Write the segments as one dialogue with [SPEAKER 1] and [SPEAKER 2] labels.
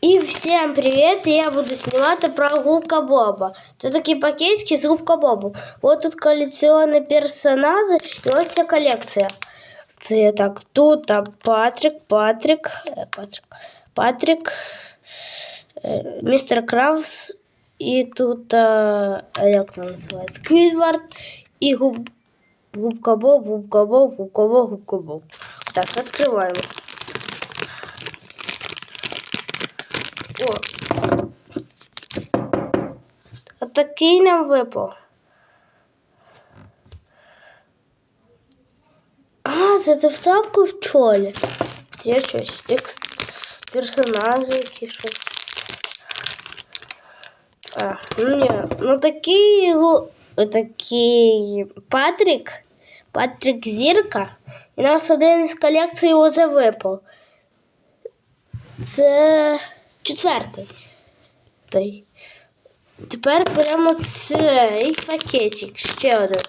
[SPEAKER 1] І всім привіт! І я буду знімати про Губка Боба. Це такі пакетики з Губка Бобу. Ось тут колекційні персонажі і ось ця колекція. Це так, тут а, Патрик, Патрик, е, Патрик, Патрик, е, містер Кравс, і тут, а, а як це називається, Сквідвард і Губ, Губка Боб, Губка Боб, Губка Боб, Губка Боб. Так, відкриваємо. О. А такий нам випав. А, це ти в тапку в чолі. Це щось. Екс... Персонажі якісь щось. А, ну ні. Ну такий, гу- такий Патрік. Патрік Зірка. І у нас один з колекції його випав. Це четвертий. Той. Тепер беремо цей пакетик. Ще один.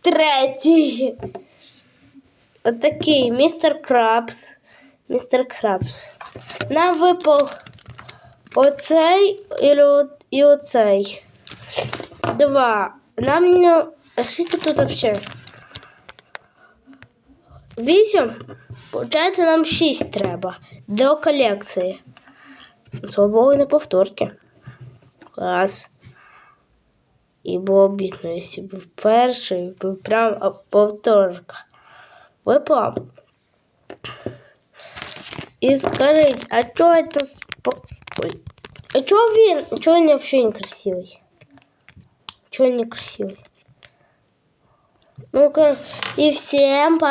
[SPEAKER 1] Третій. Отакий містер Крабс. Містер Крабс. Нам випав оцей і, о- і оцей. Два. Нам не. А скільки тут взагалі? Вісім. Получається, нам шість треба до колекції. Слава Богу, не повторки. Клас. І було обідно, якщо був перший, був прям а, повторка. Випав. І скажіть, а чого це спо- Ой. А чого він? Чого він взагалі не красивий? Чого він не красивий? Ну, кор- і всім па-